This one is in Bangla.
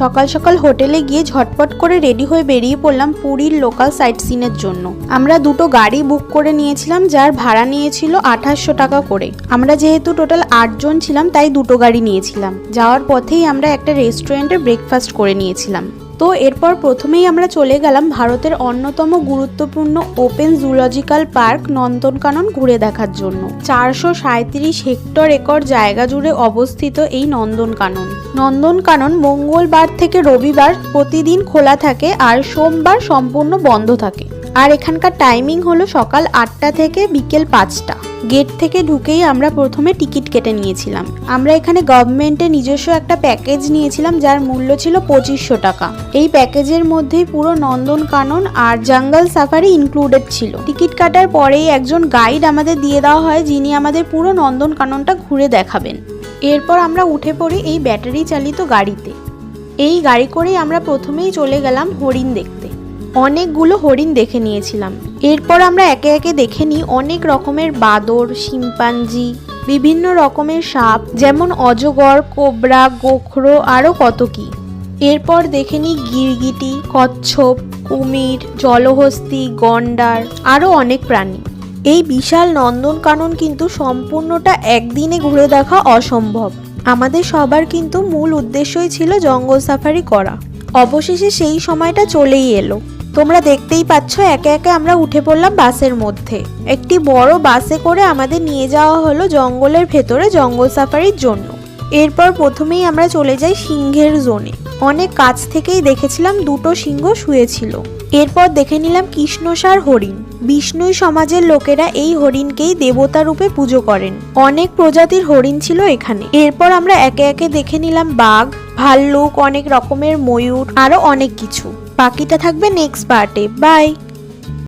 সকাল সকাল হোটেলে গিয়ে ঝটপট করে রেডি হয়ে বেরিয়ে পড়লাম পুরীর লোকাল সাইট সিনের জন্য। আমরা দুটো গাড়ি বুক করে নিয়েছিলাম, যার ভাড়া নিয়েছিল আঠাশশো টাকা করে। আমরা যেহেতু টোটাল আটজন ছিলাম, তাই দুটো গাড়ি নিয়েছিলাম। যাওয়ার পথেই আমরা একটা রেস্টুরেন্টে ব্রেকফাস্ট করে নিয়েছিলাম। তো এরপর প্রথমেই আমরা চলে গেলাম ভারতের অন্যতম গুরুত্বপূর্ণ ওপেন জুলজিক্যাল পার্ক নন্দনকানন ঘুরে দেখার জন্য। চারশো সাঁত্রিশ হেক্টর একর জায়গা জুড়ে অবস্থিত এই নন্দনকানন। নন্দনকানন মঙ্গলবার থেকে রবিবার প্রতিদিন খোলা থাকে আর সোমবার সম্পূর্ণ বন্ধ থাকে। আর এখানকার টাইমিং হলো সকাল আটটা থেকে বিকেল পাঁচটা। গেট থেকে ঢুকেই আমরা প্রথমে টিকিট কেটে নিয়েছিলাম। আমরা এখানে গভর্নমেন্টের নিজস্ব একটা প্যাকেজ নিয়েছিলাম যার মূল্য ছিল পঁচিশশো টাকা। এই প্যাকেজের মধ্যেই পুরো নন্দন কানন আর জঙ্গল সাফারি ইনক্লুডেড ছিল। টিকিট কাটার পরেই একজন গাইড আমাদের দিয়ে দেওয়া হয়, যিনি আমাদের পুরো নন্দন কাননটা ঘুরে দেখাবেন। এরপর আমরা উঠে পড়ি এই ব্যাটারি চালিত গাড়িতে। এই গাড়ি করেই আমরা প্রথমেই চলে গেলাম হরিণ দেখতে। অনেকগুলো হরিণ দেখে নিয়েছিলাম। এরপর আমরা একে একে দেখে নিই অনেক রকমের বাদর, শিম্পাঞ্জি, বিভিন্ন রকমের সাপ, যেমন অজগর, কোবরা, গোখরো আরও কত কি। এরপর দেখে নিই গিরগিটি, কচ্ছপ, কুমির, জলহস্তি, গন্ডার আরও অনেক প্রাণী। এই বিশাল নন্দনকানন কিন্তু সম্পূর্ণটা একদিনে ঘুরে দেখা অসম্ভব। আমাদের সবার কিন্তু মূল উদ্দেশ্যই ছিল জঙ্গল সাফারি করা। অবশেষে সেই সময়টা চলেই এলো। তোমরা দেখতেই পাচ্ছ, একে একে আমরা উঠে পড়লাম বাসের মধ্যে। একটি বড় বাসে করে আমাদের নিয়ে যাওয়া হলো জঙ্গলের ভেতরে জঙ্গল সাফারির জন্য। এরপর প্রথমেই আমরা চলে যাই সিংহের জোনে। অনেক কাছ থেকেই দেখেছিলাম দুটো সিংহ শুয়েছিল। এরপর দেখে নিলাম কৃষ্ণসার হরিণ। বিষ্ণুই সমাজের লোকেরা এই হরিণকেই দেবতা রূপে পুজো করেন। অনেক প্রজাতির হরিণ ছিল এখানে। এরপর আমরা একে একে দেখে নিলাম বাঘ, ভাল্লুক, অনেক রকমের ময়ূর, আরও অনেক কিছু। বাকিটা থাকবে নেক্সট পার্টে বাই